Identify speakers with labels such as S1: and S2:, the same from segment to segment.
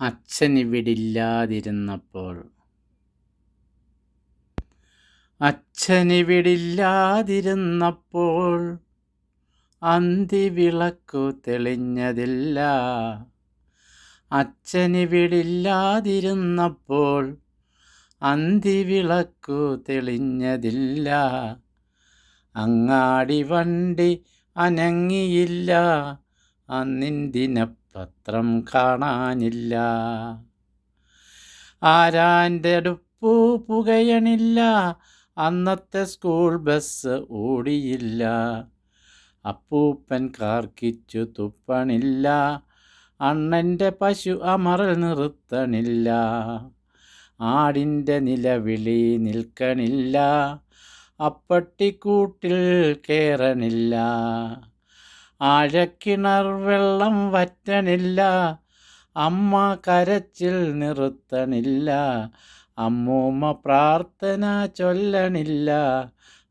S1: അച്ഛനിവിടില്ലാതിരുന്നപ്പോൾ അച്ഛനിവിടില്ലാതിരുന്നപ്പോൾ അന്തിവിളക്കു തെളിഞ്ഞതില്ല. അച്ഛനിവിടില്ലാതിരുന്നപ്പോൾ അന്തിവിളക്കു തെളിഞ്ഞതില്ല. അങ്ങാടി വണ്ടി അനങ്ങിയില്ല. അന്നിന്തിനപ്പത്രം കാണാനില്ല. ആരാന്റെ അടുപ്പു പുകയണില്ല. അന്നത്തെ സ്കൂൾ ബസ് ഓടിയില്ല. അപ്പൂപ്പൻ കാർക്കിച്ചു തുപ്പണില്ല. അണ്ണന്റെ പശു അമറൽ നിർത്തണില്ല. ആടിന്റെ നിലവിളി നിൽക്കണില്ല. അപ്പട്ടിക്കൂട്ടിൽ കേറണില്ല. ആഴക്കിണർ വെള്ളം വറ്റണില്ല അമ്മ കരച്ചിൽ നിർത്തണില്ല അമ്മൂമ്മ പ്രാർത്ഥന ചൊല്ലണില്ല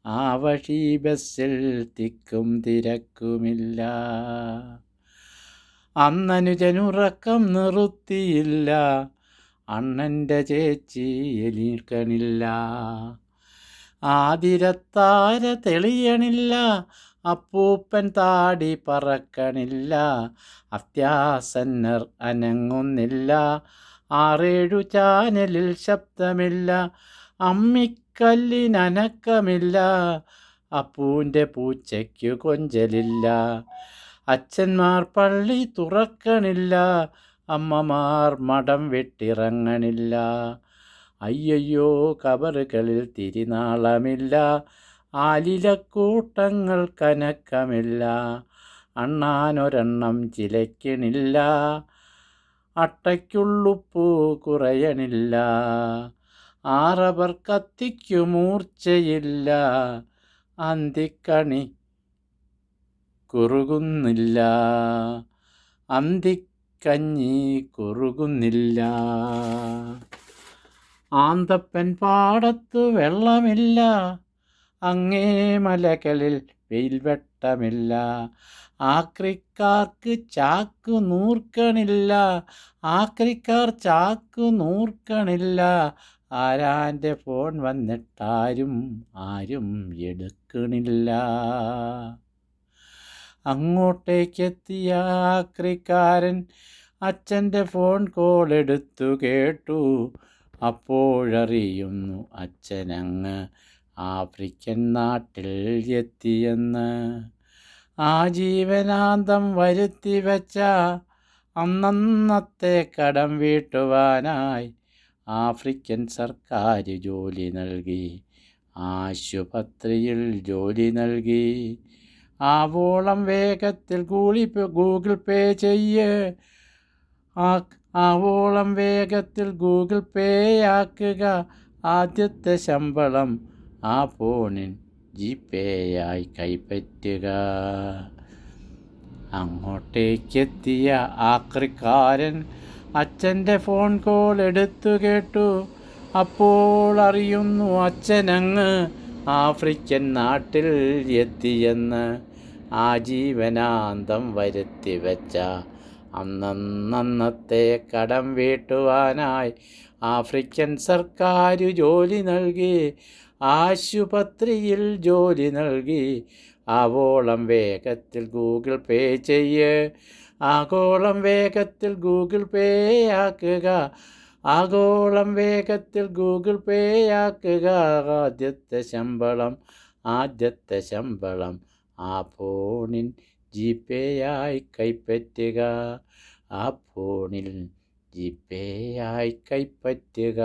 S1: ആ വഴി ബസ്സിൽ തിക്കും തിരക്കുമില്ല. അന്നനുജനുറക്കം നിർത്തിയില്ല അണ്ണന്റെ ചേച്ചി എലീക്കണില്ല ആതിരത്താര തെളിയണില്ല അപ്പൂപ്പൻ താടി പറക്കണില്ല അത്യാസന്നർ അനങ്ങുന്നില്ല ആറേഴു ചാനലിൽ ശബ്ദമില്ല അമ്മിക്കല്ലിനനക്കമില്ല അപ്പൂന്റെ പൂച്ചയ്ക്കു കൊഞ്ചലില്ല അച്ഛന്മാർ പള്ളി തുറക്കണില്ല അമ്മമാർ മടം വെട്ടിറങ്ങണില്ല. അയ്യയ്യോ കബറുകളിൽ തിരിനാളമില്ല. ആലിലക്കൂട്ടങ്ങൾ കനക്കമില്ല. അണ്ണാനൊരെണ്ണം ചിലയ്ക്കണില്ല. അട്ടയ്ക്കുള്ളുപ്പൂ കുറയണില്ല. ആറവർ കത്തിക്കു മൂർച്ചയില്ല. അന്തിക്കണി കുറുകുന്നില്ല. അന്തിക്കഞ്ഞി കുറുകുന്നില്ല. ആന്തപ്പൻ പാടത്തു വെള്ളമില്ല അങ്ങേ മലകളിൽ വെയിൽ വെട്ടമില്ല. ആക്രിക്കാർക്ക് ചാക്ക് നൂർക്കണില്ല ആക്രിക്കാർ ചാക്ക് നൂർക്കണില്ല. ആരാന്റെ ഫോൺ വന്നിട്ടാരും ആരും എടുക്കണില്ല. അങ്ങോട്ടേക്കെത്തിയ ആക്രിക്കാരൻ അച്ഛന്റെ ഫോൺ കോൾ എടുത്തു കേട്ടു. അപ്പോഴറിയുന്നു അച്ഛനങ്ങ് ആഫ്രിക്കൻ നാട്ടിൽ എത്തിയെന്ന്. ആ ജീവനാന്തം വരുത്തി വച്ച അന്നന്നത്തെ കടം വീട്ടുവാനായി ആഫ്രിക്കൻ സർക്കാർ ജോലി നൽകി. ആശുപത്രിയിൽ ജോലി നൽകി. ആവോളം വേഗത്തിൽ ഗൂഗിൾ പേ ഗൂഗിൾ ചെയ്യ് ആവോളം വേഗത്തിൽ ഗൂഗിൾ പേ ആക്കുക. ആദ്യത്തെ ശമ്പളം ആ ഫോണിൻ ജി പേയായി കൈപ്പറ്റുക. അങ്ങോട്ടേക്കെത്തിയ ആക്രിക്കാരൻ അച്ഛന്റെ ഫോൺ കോൾ എടുത്തു കേട്ടു. അപ്പോൾ അറിയുന്നു അച്ഛനങ്ങ് ആഫ്രിക്കൻ നാട്ടിൽ എത്തിയെന്ന് ആജീവനാന്തം വരുത്തി വെച്ച അന്നന്നത്തെ കടം വീട്ടുവാനായി ആഫ്രിക്കൻ സർക്കാർ ജോലി നൽകി. ആശുപത്രിയിൽ ജോലി നൽകി. ആവോളം വേഗത്തിൽ ഗൂഗിൾ പേ ചെയ്യ്. ആഗോളം വേഗത്തിൽ ഗൂഗിൾ പേ ആക്കുക. ആഗോളം വേഗത്തിൽ ഗൂഗിൾ പേ ആക്കുക. ആദ്യത്തെ ശമ്പളം ആദ്യത്തെ ശമ്പളം. ആ ഫോണിൻ ജി പേയായി കൈപ്പറ്റുക. ആ ഫോണിൽ ജി പേയായി കൈപ്പറ്റുക.